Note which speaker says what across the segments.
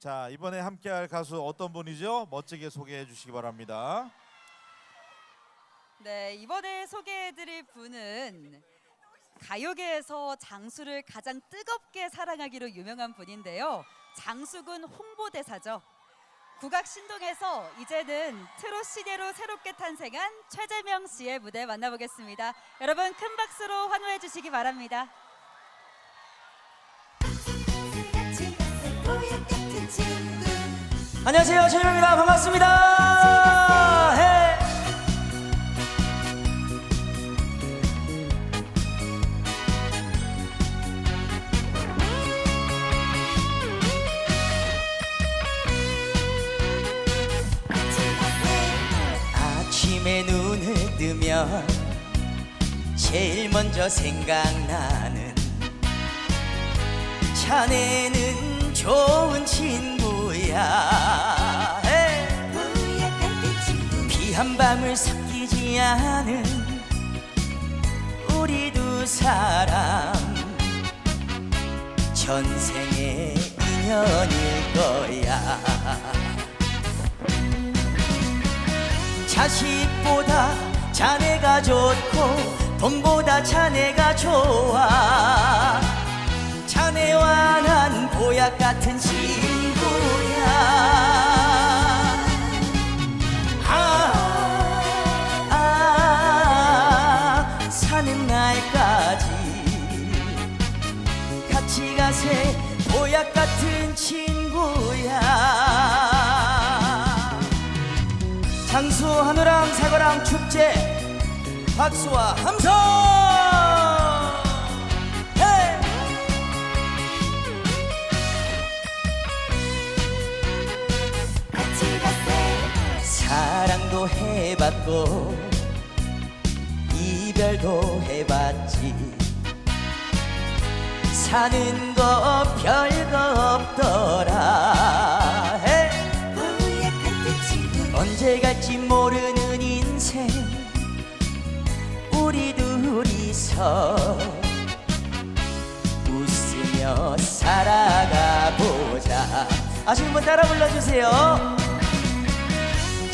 Speaker 1: 자 이번에 함께할 가수 어떤 분이죠? 멋지게 소개해 주시기 바랍니다.
Speaker 2: 네, 이번에 소개해드릴 분은 가요계에서 장수를 가장 뜨겁게 사랑하기로 유명한 분인데요. 장수군 홍보대사죠. 국악 신동에서 이제는 트롯 시대로 새롭게 탄생한 최재명 씨의 무대 만나보겠습니다. 여러분 큰 박수로 환호해 주시기 바랍니다.
Speaker 3: 안녕하세요 최명입니다 반갑습니다 해. 아침에 눈을 뜨면 제일 먼저 생각나는 자네는 좋은 친구야. 비한 밤을 삭히지 않은 우리 두 사람 전생의 인연일 거야. 자식보다 자네가 좋고 돈보다 자네가 좋아 자네와 난 보약 같은 친구야. 아, 아, 사는 날까지 같이 가세. 보약 같은 친구야. 장수 한우랑 사과랑 축제 박수와 함성 해봤고 이별도 해봤지. 사는 거 별거 없더라! 언제 갈지 모르는 인생 우리 둘이서 웃으며 살아가 보자. 아시는 분 따라 불러주세요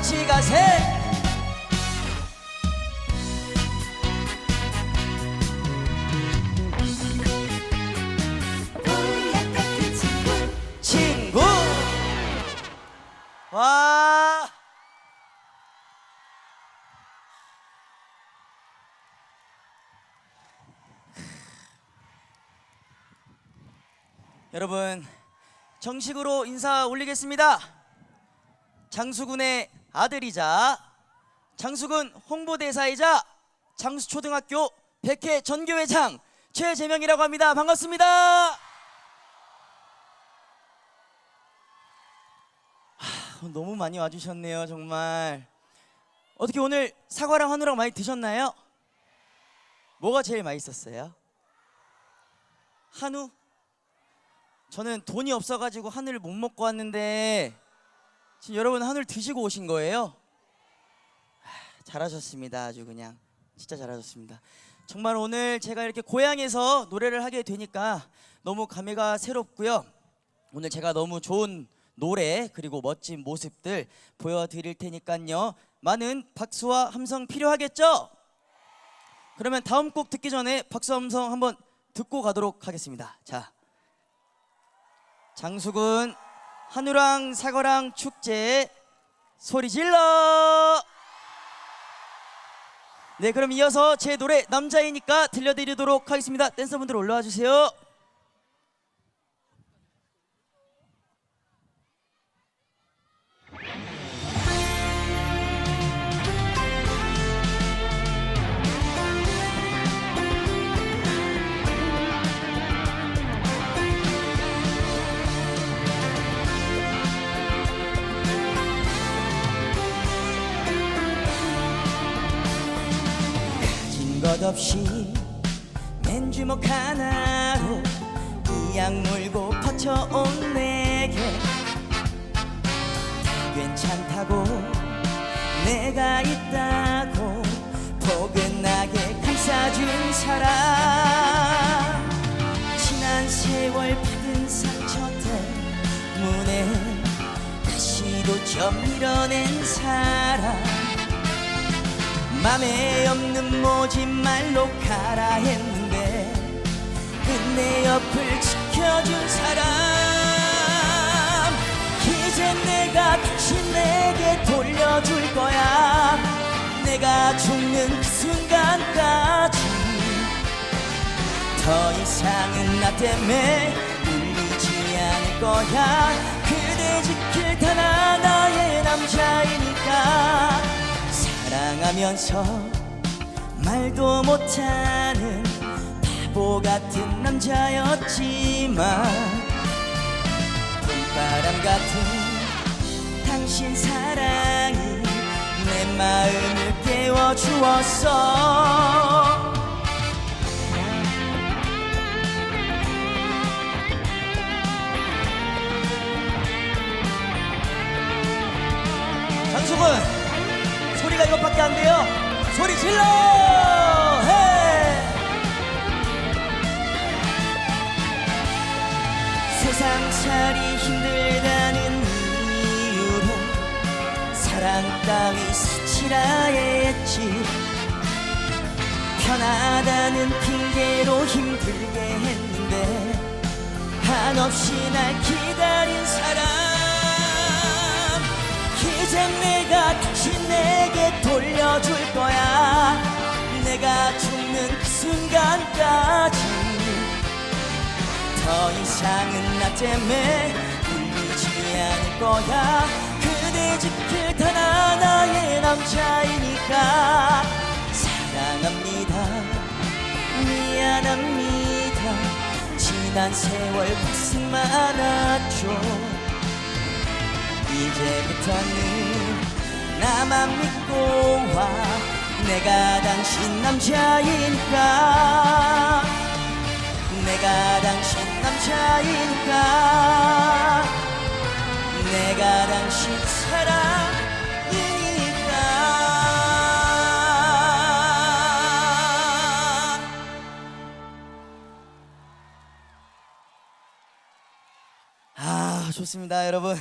Speaker 3: 같이 가세. 친구. 와. 여러분 정식으로 인사 올리겠습니다. 장수군의 아들이자 장수군 홍보대사이자 장수초등학교 백회 전교회장 최재명이라고 합니다. 반갑습니다. 하, 너무 많이 와주셨네요, 정말. 어떻게 오늘 사과랑 한우랑 많이 드셨나요? 뭐가 제일 맛있었어요? 한우? 저는 돈이 없어가지고 한우를 못 먹고 왔는데 지금 여러분 한우를 드시고 오신 거예요? 하, 잘하셨습니다. 아주 그냥 진짜 잘하셨습니다. 정말 오늘 제가 이렇게 고향에서 노래를 하게 되니까 너무 감회가 새롭고요. 오늘 제가 너무 좋은 노래 그리고 멋진 모습들 보여드릴 테니까요. 많은 박수와 함성 필요하겠죠? 그러면 다음 곡 듣기 전에 박수 함성 한번 듣고 가도록 하겠습니다. 자, 장수군 한우랑 사과랑 축제 소리 질러! 네, 그럼 이어서 제 노래 남자이니까 들려드리도록 하겠습니다. 댄서분들 올라와 주세요. 가진 것 없이 맨 주먹 하나로 이악 물고 퍼쳐온 내게 다 괜찮다고 내가 있다고 포근하게 감싸준 사람. 지난 세월 받은 상처 때문에 다시도 좀 밀어낸 사람 맘에 없는 모진 말로 가라 했는데 끝내 옆을 지켜준 사람 이제 내가 다시 내게 돌려줄 거야. 내가 죽는 그 순간까지 더 이상은 나 때문에 울리지 않을 거야. 그대 지킬 단 하나의 남자이니까 사랑하면서 말도 못하는 바보 같은 남자였지만 봄바람 같은 당신 사랑이 내 마음을 깨워주었어. 장수군 소리가 이것밖에 안 돼요. 소리 질러! 해! 세상 살이 힘들다는 이유로 사랑 따위 스치라 했지 편하다는 핑계로 힘들게 했는데 한없이 날 기다린 사람 이제 내가 다시 내게 돌려줄 거야. 내가 죽는 그 순간까지 더 이상은 나 때문에 울리지 않을 거야. 그대 지킬 단 하나의 남자이니까 사랑합니다. 미안합니다. 지난 세월 고생 많았죠 이제부터는 나만 믿고 와. 내가 당신 남자이니까 내가 당신 남자이니까 내가 당신 사랑이니까? 아 좋습니다 여러분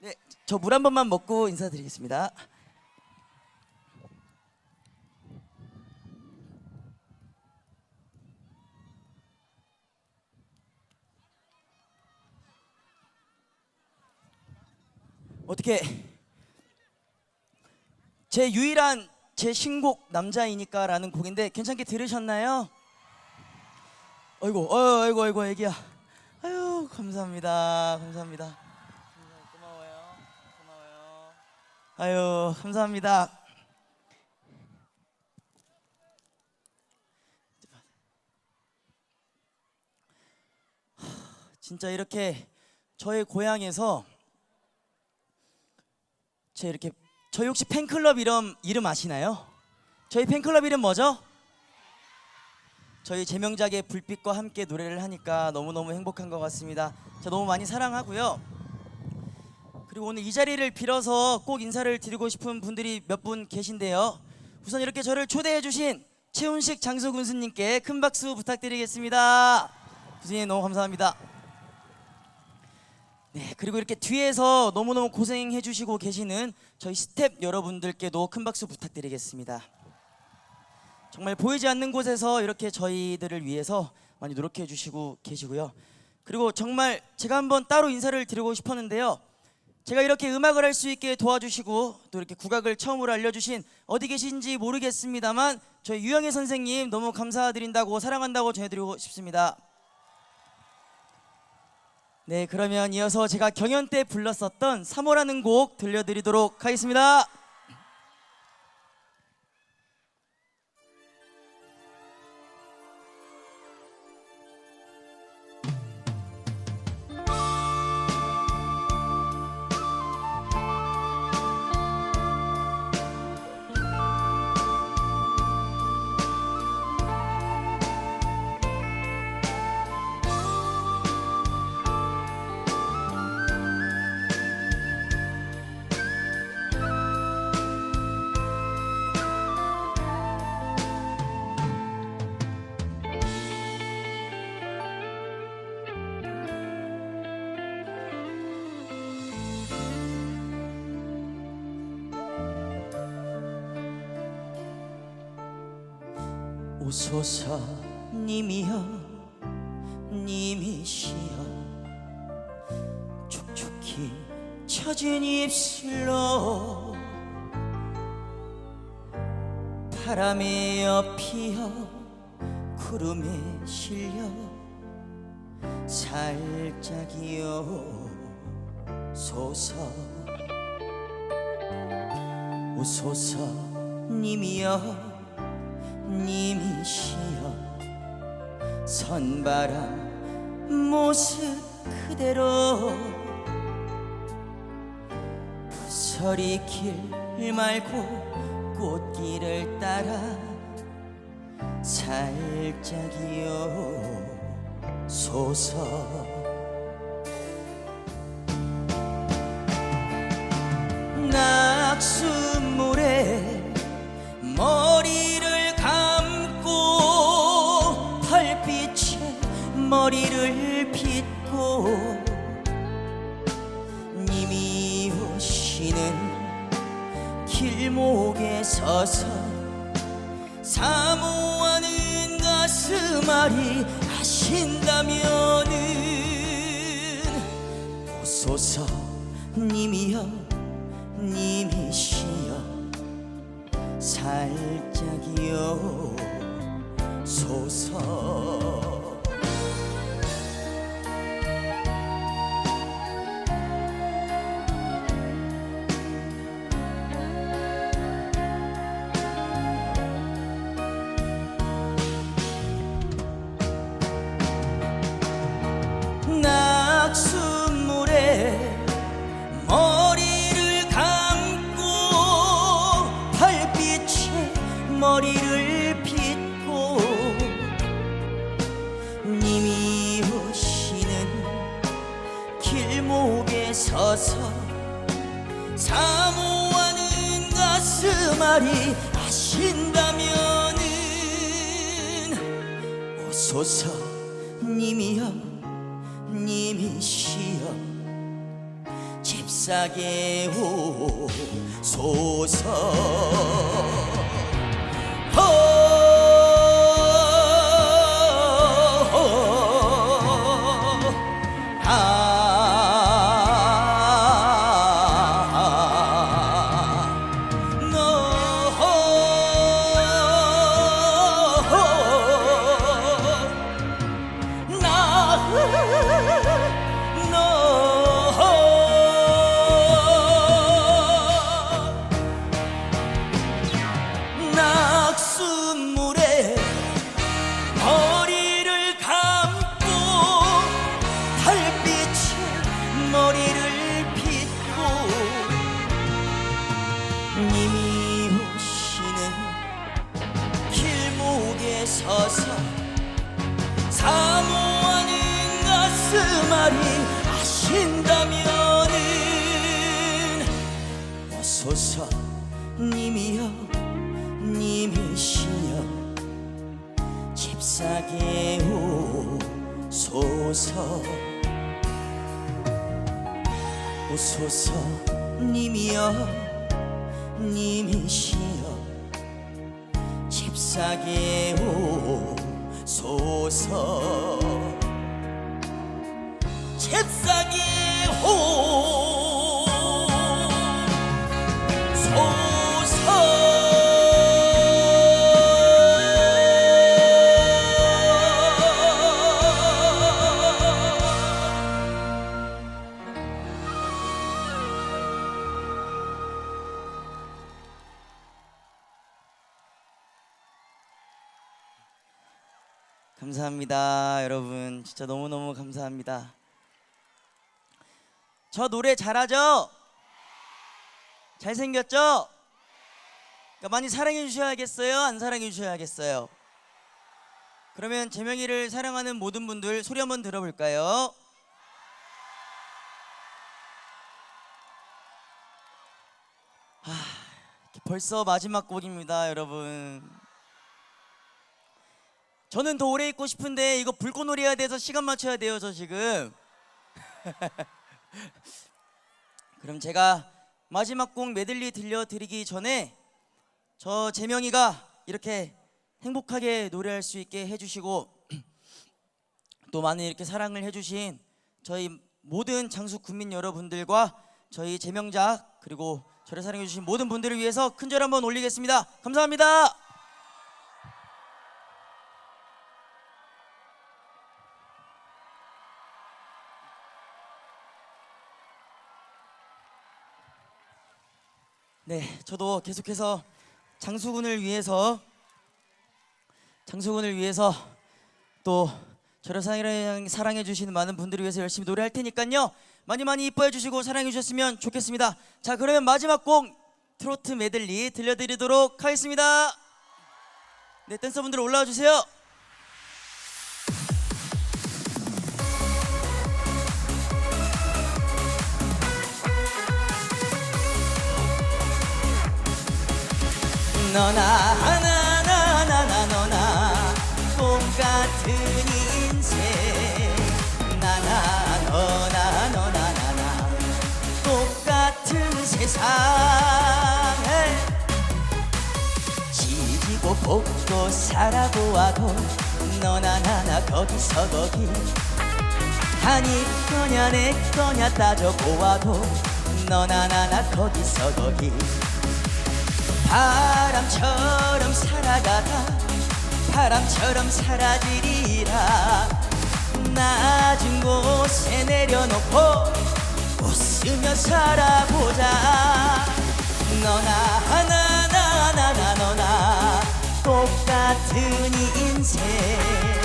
Speaker 3: 네, 저 물 한 번만 먹고 인사드리겠습니다. 어떻게 제 유일한 제 신곡 남자이니까라는 곡인데 괜찮게 들으셨나요? 아이고, 어, 아이고, 아이고, 애기야. 아유, 감사합니다, 감사합니다. 고마워요. 고마워요. 아유, 감사합니다. 하, 진짜 이렇게 저의 고향에서 제 이렇게 저희 혹시 팬클럽 이름 이름 아시나요? 저희 팬클럽 이름 뭐죠? 저희 제명작의 불빛과 함께 노래를 하니까 너무너무 행복한 것 같습니다. 저 너무 많이 사랑하고요. 그리고 오늘 이 자리를 빌어서 꼭 인사를 드리고 싶은 분들이 몇 분 계신데요. 우선 이렇게 저를 초대해 주신 최훈식 장수 군수님께 큰 박수 부탁드리겠습니다. 군수님 너무 감사합니다. 네, 그리고 이렇게 뒤에서 너무너무 고생해 주시고 계시는 저희 스텝 여러분들께도 큰 박수 부탁드리겠습니다. 정말 보이지 않는 곳에서 이렇게 저희들을 위해서 많이 노력해 주시고 계시고요. 그리고 정말 제가 한번 따로 인사를 드리고 싶었는데요. 제가 이렇게 음악을 할 수 있게 도와주시고 또 이렇게 국악을 처음으로 알려주신 어디 계신지 모르겠습니다만 저희 유영애 선생님 너무 감사드린다고 사랑한다고 전해드리고 싶습니다. 네 그러면 이어서 제가 경연 때 불렀었던 3호라는 곡 들려드리도록 하겠습니다. 오소서 님이여 님이시여. 촉촉히 처진 입술로 바람에 엎이어 구름에 실려 살짝이여 소서. 오소서 님이여 님이시여 선바람 모습 그대로 부서리 길 말고 꽃길을 따라 살짝이요 소서. 낙수물에 머리 머리를 빗고 님이 오시는 길목에 서서 사모하는 가슴앓이 하신다면은 오소서 님이여 길목에 서서 사모하는 가슴앓이 하신다면은 오소서 님이여 님이시여 잽싸게 오소서 님이시여 잽싸게 소서. 잽싸게 호 감사합니다. 저 노래 잘하죠? 잘생겼죠? 그러니까 많이 사랑해 주셔야겠어요? 안 사랑해 주셔야겠어요? 그러면 재명이를 사랑하는 모든 분들 소리 한번 들어볼까요? 아, 벌써 마지막 곡입니다, 여러분. 저는 더 오래 있고 싶은데 이거 불꽃놀이 해야 돼서 시간 맞춰야 돼요, 저 지금. 그럼 제가 마지막 곡 메들리 들려드리기 전에 저 재명이가 이렇게 행복하게 노래할 수 있게 해주시고 또 많은 이렇게 사랑을 해주신 저희 모든 장수 국민 여러분들과 저희 재명작 그리고 저를 사랑해주신 모든 분들을 위해서 큰 절 한번 올리겠습니다. 감사합니다. 네, 저도 계속해서 장수군을 위해서 장수군을 위해서 또 저를 사랑해, 사랑 해 주시는 많은 분들을 위해서 열심히 노래할 테니까요. 많이 많이 이뻐해 주시고 사랑해 주셨으면 좋겠습니다. 자, 그러면 마지막 곡 트로트 메들리 들려드리도록 하겠습니다. 네, 댄서분들 올라와 주세요. 너나 하나 나나나 너나. 똑같은 인생. 나나 너나 너나 나나. 똑같은 세상 지지고 볶고 살아보아도 너나 나나 거기서 거기. 아니 거냐 내 거냐 따져보아도 너나 나나 거기서 거기 바람처럼 살아가다 바람처럼 사라지리라. 낮은 곳에 내려놓고 웃으며 살아보자. 너나 하나 나나나 너나 똑같은 이 인생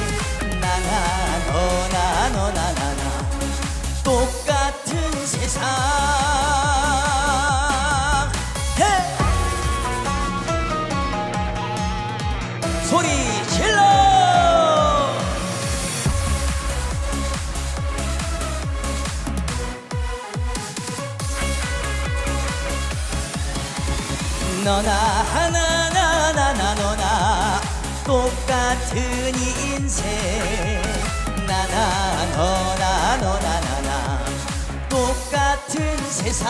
Speaker 3: 같은 이 인생. 나나 너나 너나 나나. 똑같은 세상.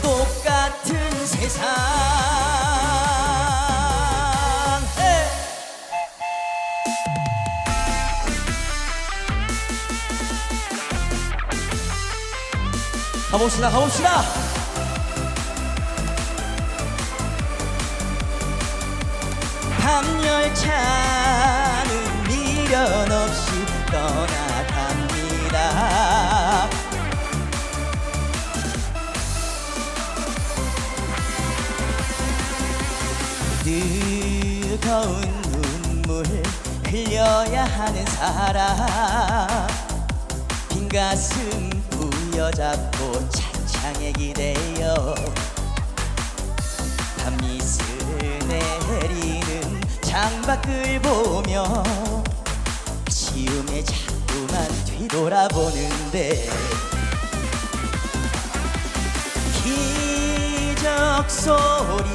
Speaker 3: 똑같은 세상. 헤이! 가봅시다 가봅시다 밤열차는 미련 없이 떠나갑니다. 뜨거운 눈물 흘려야 하는 사람. 빈 가슴 부여잡고 찬창에 기대어 밤이슬 내리는 창밖을 보며 시음에 자꾸만 뒤돌아보는데 기적 소리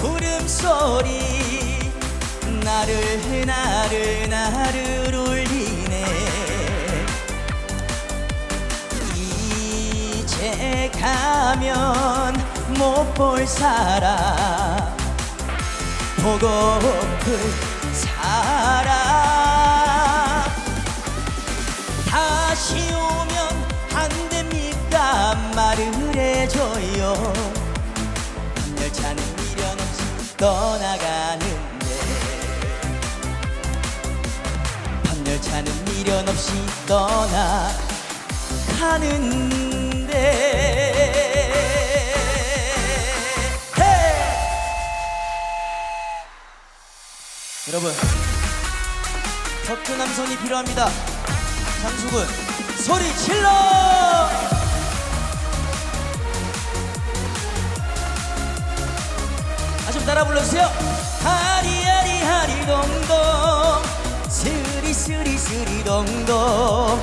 Speaker 3: 울음소리 나를 나를 나를 울리네. 이제 가면 못 볼 사람 보고픈 사람 다시 오면 안 됩니까? 말을 해줘요. 열차는 미련 없이 떠나가는데. 밤열차는 미련 없이 떠나가는데 여러분 덕후 남성이 필요합니다. 장수군 소리 질러! 한번 따라 불러주세요. 하리하리 하리동동. 스리 스리 스리 동동.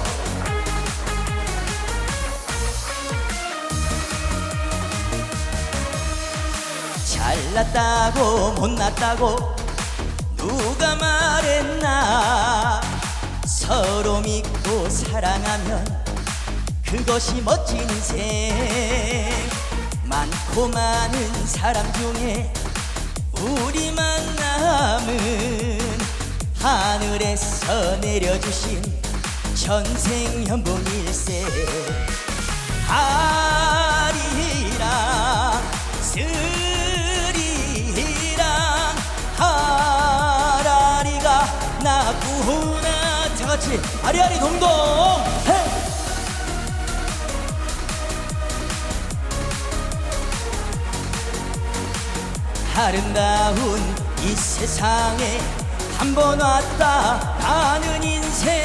Speaker 3: 잘났다고 못났다고 누가 말했나? 서로 믿고 사랑하면 그것이 멋진 인생. 많고 많은 사람 중에 우리 만 남은 하늘에서 내려주신 전생연봉 일세. 아리랑 스리랑 같이 아리아리 동동 헤이! 아름다운 이 세상에 한 번 왔다 가는 인생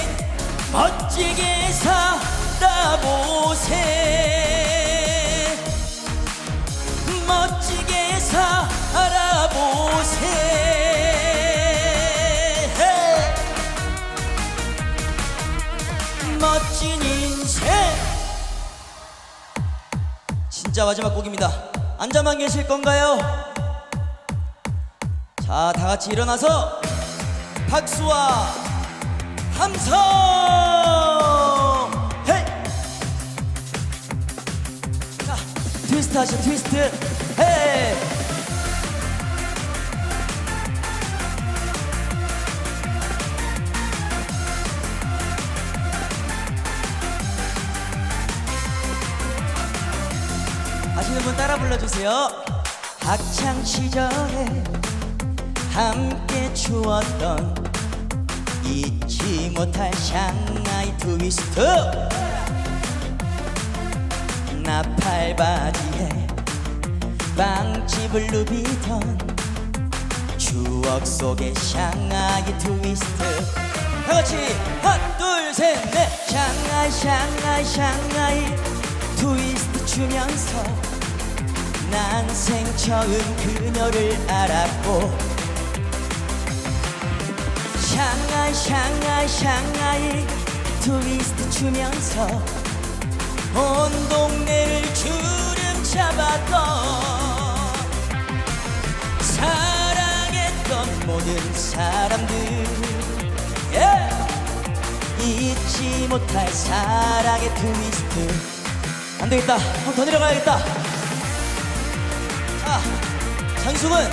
Speaker 3: 멋지게 살아보세 진짜 마지막 곡입니다 앉아만 계실 건가요? 자, 다 같이 일어나서 박수와 함성! 헤이! 자, 트위스트 하시죠, 트위스트. 따라 불러주세요. 학창 시절에 함께 추었던 잊지 못할 샹하이 트위스트. 나팔 바지에 빵집을 누비던 추억 속의 샹하이 트위스트. 다 같이 하나 둘셋넷. 샹하이 샹하이 샹하이 트위스트 추면서 난 생 처음 그녀를 알았고 샹하이 샹하이 샹하이 트위스트 추면서 온 동네를 주름 잡았던 사랑했던 모든 사람들. yeah! 잊지 못할 사랑의 트위스트. 안 되겠다. 더 내려가야겠다 자 장숙은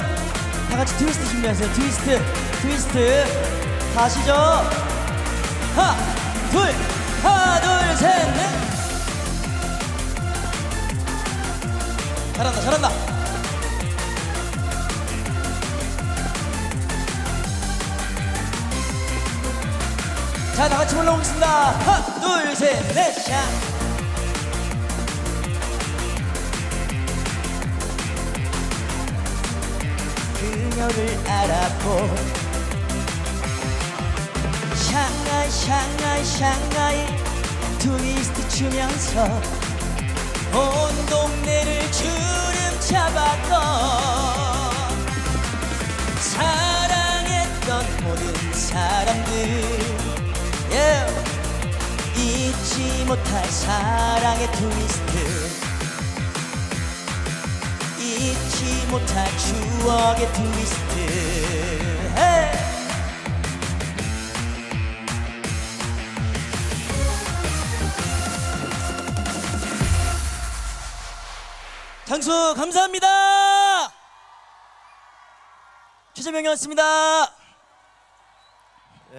Speaker 3: 다 같이 트위스트 준비하세요. 트위스트 트위스트. 다 아시죠? 하나 둘 하나 둘 셋 넷. 잘한다 잘한다. 자 다 같이 올라오겠습니다. 하나 둘 셋넷. 샤 그녀를 알았고 샹하이 샹하이 샹하이 트위스트 추면서 온 동네를 주름 잡았던 사랑했던 모든 사람들. Yeah. 잊지 못할 사랑의 트위스트 잊지 못할 추억의 트위스트 hey! 장수 감사합니다. 최재 조명이었습니다.